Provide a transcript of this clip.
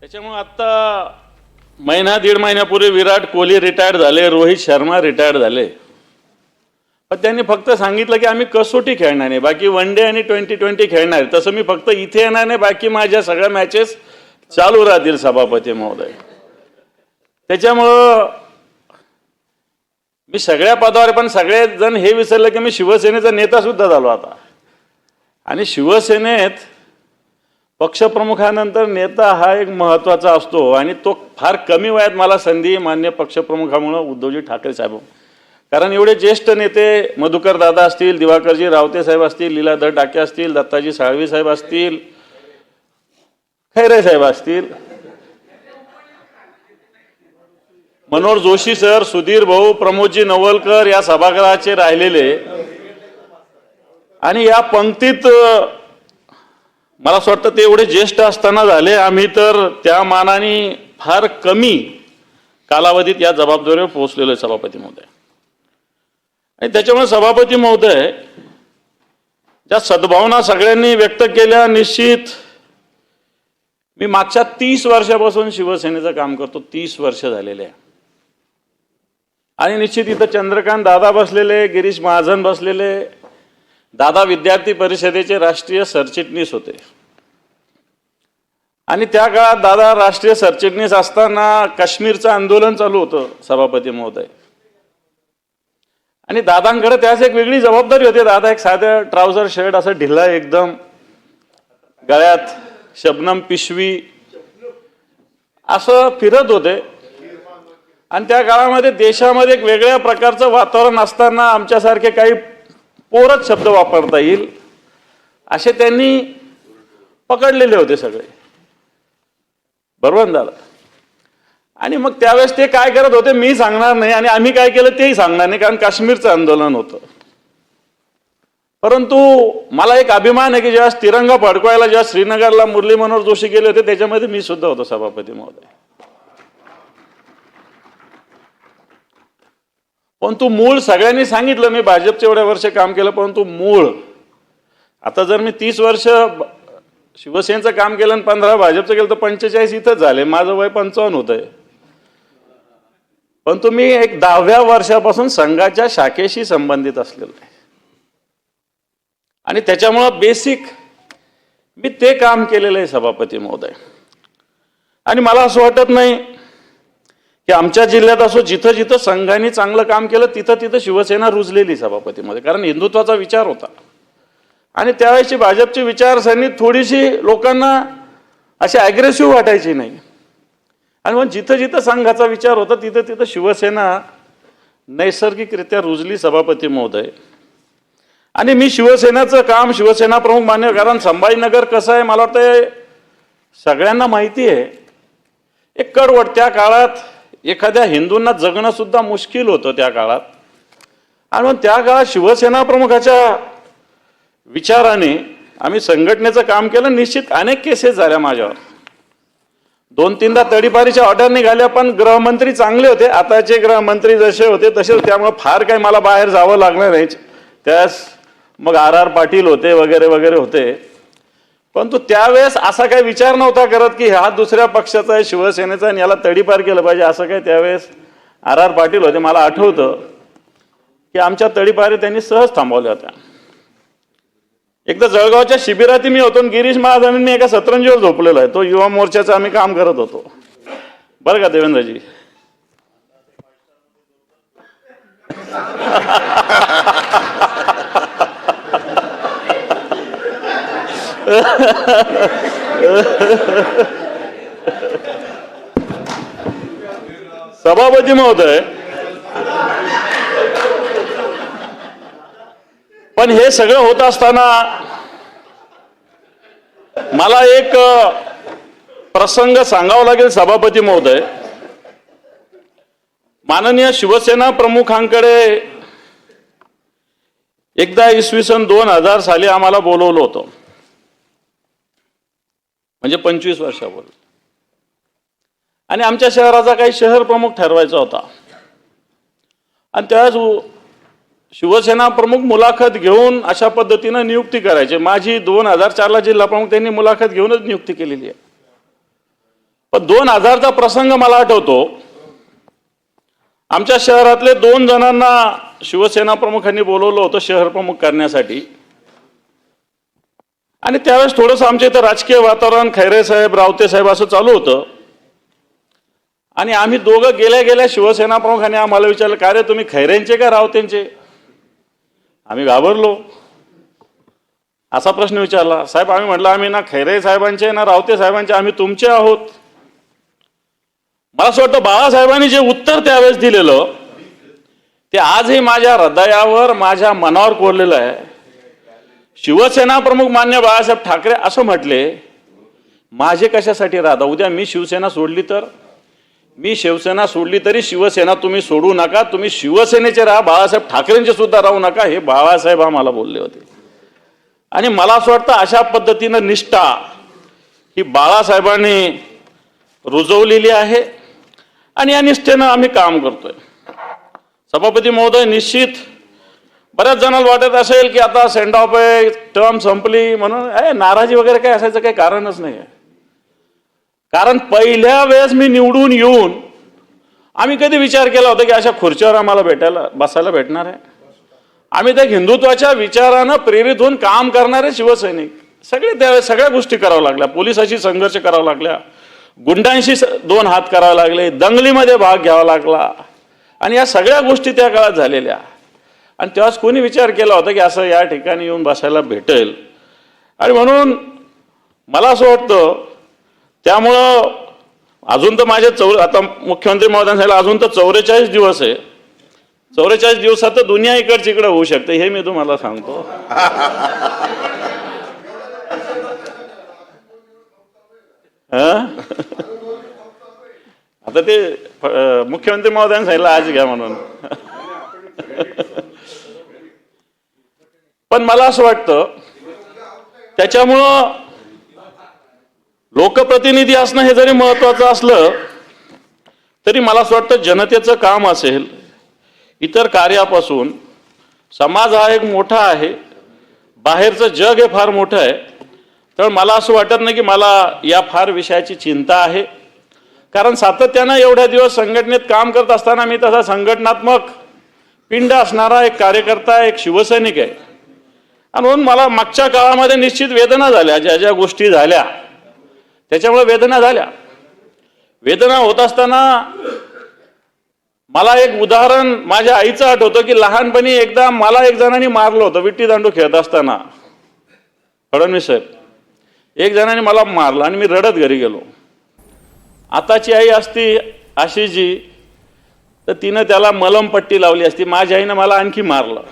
त्याच्यामुळे आत्ता महिना दीड महिन्यापूर्वी विराट कोहली रिटायर्ड झाले रोहित शर्मा रिटायर्ड झाले. पण त्यांनी फक्त सांगितलं की आम्ही कसोटी खेळणार नाही बाकी वन डे आणि ट्वेंटी ट्वेंटी खेळणार. आहे. तसं मी फक्त इथे येणार नाही बाकी माझ्या सगळ्या मॅचेस चालू राहतील सभापती महोदय. त्याच्यामुळं मी सगळ्या पदावर पण सगळेजण हे विसरलं की मी शिवसेनेचा नेता सुद्धा झालो आता. आणि शिवसेनेत पक्षप्रमुखानंतर नेता हा एक महत्त्वाचा असतो आणि तो फार कमी वयात मला संधी मान्य पक्षप्रमुखामुळं उद्धवजी ठाकरे साहेब. कारण एवढे ज्येष्ठ नेते मधुकर दादा असतील दिवाकरजी रावते साहेब असतील लीलाधर डाके असतील दत्ताजी साळवी साहेब असतील खैरे साहेब असतील. मनोहर जोशी सर सुधीर भाऊ प्रमोदजी नवलकर या सभागृहाचे राहिलेले. आणि या पंक्तीत मला असं वाटतं ते एवढे ज्येष्ठ असताना झाले. आम्ही तर त्या मानाने फार कमी कालावधीत या जबाबदारीवर पोहोचलेलो आहे सभापती महोदय. आणि त्याच्यामुळे सभापती महोदय ज्या सद्भावना सगळ्यांनी व्यक्त केल्या निश्चित मी मागच्या तीस वर्षापासून शिवसेनेचं काम करतो. तीस वर्ष झालेले आहे. आणि निश्चित इथं चंद्रकांत दादा बसलेले गिरीश महाजन बसलेले दादा विद्यार्थी परिषदेचे राष्ट्रीय सरचिटणीस होते. आणि त्या काळात दादा राष्ट्रीय सरचिटणीस असताना काश्मीरचं आंदोलन चालू होतं सभापती महोदय. आणि दादांकडे त्याच एक वेगळी जबाबदारी होती. दादा एक साध्या ट्राउझर शर्ट असं ढिला एकदम गळ्यात शबनम पिशवी असं फिरत होते. आणि त्या काळामध्ये देशामध्ये एक वेगळ्या प्रकारचं वातावरण असताना आमच्यासारखे काही पोरच शब्द वापरता येईल असे त्यांनी पकडलेले होते सगळे. बरोबर दादा आणि मग त्यावेळेस ते काय करत होते मी सांगणार नाही आणि आम्ही काय केलं तेही सांगणार नाही कारण काश्मीरचं आंदोलन होतं. परंतु मला एक अभिमान आहे की जेव्हा तिरंगा फडकवायला जेव्हा श्रीनगरला मुरली मनोहर जोशी गेले होते त्याच्यामध्ये मी सुद्धा होतो सभापती महोदय. परंतु मूळ सगळ्यांनी सांगितलं मी भाजपचे एवढ्या वर्ष काम केलं परंतु मूळ. आता जर मी तीस वर्ष शिवसेनेचं काम केलं आणि पंधरा भाजपचं केलं तर पंचेचाळीस इथंच झाले. माझं वय पंचावन्न होत. आहे पण तुम्ही एक दहाव्या वर्षापासून संघाच्या शाखेशी संबंधित असलेलो आहे. आणि त्याच्यामुळं बेसिक मी ते काम केलेलं आहे सभापती महोदय. आणि मला असं वाटत नाही की आमच्या जिल्ह्यात असो जिथं जिथं संघाने चांगलं काम केलं तिथं तिथं शिवसेना रुजलेली सभापतीमध्ये कारण हिंदुत्वाचा विचार होता. आणि त्यावेळेची भाजपची विचारसरणी थोडीशी लोकांना अशी ॲग्रेसिव्ह वाटायची नाही. आणि मग जिथं जिथं संघाचा विचार होता तिथं तिथं शिवसेना नैसर्गिकरित्या रुजली सभापती महोदय. आणि मी शिवसेनेचं काम शिवसेना प्रमुख मान्य कारण संभाजीनगर कसं आहे मला वाटतं सगळ्यांना माहिती आहे. एक कडवट त्या काळात एखाद्या हिंदूंना जगणंसुद्धा मुश्किल होतं त्या काळात. आणि मग त्या काळात शिवसेना प्रमुखाच्या विचाराने आम्ही संघटनेचं काम केलं. निश्चित अनेक केसेस झाल्या माझ्यावर. दोन तीनदा तडीपारीच्या ऑर्डर निघाल्या पण गृहमंत्री चांगले होते. आताचे गृहमंत्री जसे होते तसेच त्यामुळे फार काही मला बाहेर जावं लागलं नाही. त्यास मग आर आर पाटील होते वगैरे वगैरे होते. परंतु त्यावेळेस असा काही विचार नव्हता करत की हा दुसऱ्या पक्षाचा आहे शिवसेनेचा आणि याला तडीपार केलं पाहिजे. असं काही त्यावेळेस आर आर पाटील होते. मला आठवतं की आमच्या तडीपारी त्यांनी सहज थांबवल्या होत्या. एकदा जळगावच्या शिबिरातही मी होतो आणि गिरीश महाजन मी एका सतरंजीवर झोपलेलो आहे. तो युवा मोर्चाचं आम्ही काम करत होतो. बरं का देवेंद्रजी? सभापती महोदय पण हे सगळं होत असताना मला एक प्रसंग सांगावा लागेल सभापती महोदय. माननीय शिवसेना प्रमुखांकडे एकदा इसवी सन दोन हजार साली आम्हाला बोलवलं होतं. म्हणजे पंचवीस वर्षापूर्वी. आणि आमच्या शहराचा काही शहर प्रमुख ठरवायचा होता. आणि त्यावेळेस शिवसेना प्रमुख मुलाखत घेऊन अशा पद्धतीनं नियुक्ती करायची. माझी दोन हजार चारला जिल्हा प्रमुख त्यांनी मुलाखत घेऊनच नियुक्ती केलेली आहे. पण दोन हजारचा प्रसंग मला आठवतो. आमच्या शहरातले दोन जणांना शिवसेना प्रमुखांनी बोलवलं होतं शहर प्रमुख करण्यासाठी. आणि त्यावेळेस थोडंसं आमच्या इथं राजकीय वातावरण खैरे साहेब रावते साहेब असं चालू होतं. आणि आम्ही दोघं गेल्या गेल्या शिवसेना प्रमुखांनी आम्हाला विचारलं का रे तुम्ही खैरेंचे का रावतेंचे? आम्ही घाबरलो. असा प्रश्न विचारला साहेब आम्ही म्हटलं आम्ही ना खैरे साहेबांचे ना रावते साहेबांचे आम्ही तुमचे आहोत. मला असं वाटतं बाळासाहेबांनी जे उत्तर त्यावेळेस दिलेलं ते आजही माझ्या हृदयावर माझ्या मनावर कोरलेलं आहे. शिवसेना प्रमुख मान्य बाळासाहेब ठाकरे असं म्हटले माझे कशासाठी राहता? उद्या मी शिवसेना सोडली तर मी शिवसेना सोडली तरी शिवसेना तुम्ही सोडू नका तुम्ही शिवसेनेचे राहा बाळासाहेब ठाकरेंचे सुद्धा राहू नका हे बाळासाहेब आम्हाला बोलले होते. आणि मला असं वाटतं अशा पद्धतीनं निष्ठा ही बाळासाहेबांनी रुजवलेली आहे आणि या निष्ठेनं आम्ही काम करतोय. सभापती महोदय निश्चित बऱ्याच जणांना वाटत असेल की आता सेंड ऑफ आहे टर्म संपली म्हणून ए नाराजी वगैरे काय असायचं काही कारणच नाही आहे कारण पहिल्या वेळेस मी निवडून येऊन आम्ही कधी विचार केला होता की अशा खुर्चीवर आम्हाला भेटायला बसायला भेटणार आहे? आम्ही त्या हिंदुत्वाच्या विचारानं प्रेरित होऊन काम करणारे शिवसैनिक. सगळे त्यावेळेस सगळ्या गोष्टी कराव्या लागल्या. पोलिसाशी संघर्ष करावा लागल्या. गुंडांशी स- दोन हात करावे लागले. दंगलीमध्ये भाग घ्यावा लागला. आणि या सगळ्या गोष्टी त्या काळात झालेल्या. आणि तेव्हाच कोणी विचार केला होता की असं या ठिकाणी येऊन बसायला भेटेल? आणि म्हणून मला असं वाटतं त्यामुळं अजून तर माझ्या चौ आता मुख्यमंत्री महोदयांनी सांगितलं अजून तर चौवेचाळीस दिवस आहे. चौवेचाळीस दिवसात तर दुनिया इकडची इकडे होऊ शकते हे मी तुम्हाला सांगतो. आता ते मुख्यमंत्री महोदयांनी सांगितलं आज घ्या म्हणून. पण मला असं वाटतं त्याच्यामुळं लोकप्रतिनिधी असणं हे जरी महत्वाचं असलं तरी मला असं वाटतं जनतेचं काम असेल इतर कार्यापासून समाज हा एक मोठा आहे बाहेरचं जग हे फार मोठं आहे तर मला असं वाटत नाही की मला या फार विषयाची चिंता आहे. कारण सातत्यानं एवढ्या दिवस संघटनेत काम करत असताना मी तसा संघटनात्मक पिंड असणारा एक कार्यकर्ता एक शिवसैनिक आहे. आणि म्हणून मला मागच्या काळामध्ये निश्चित वेदना झाल्या ज्या ज्या गोष्टी झाल्या. त्याच्यामुळे वेदना झाल्या. वेदना होत असताना मला एक उदाहरण माझ्या आईचं आठवतं की लहानपणी एकदा मला एक जणांनी मारलं होतं विट्टी दांडू खेळत असताना. फडणवीस साहेब एक जणांनी मला मारलं आणि मी रडत घरी गेलो. आताची आई असती आशीजी तर तिनं त्याला मलमपट्टी लावली असती माझ्या आईनं मला आणखी मारलं.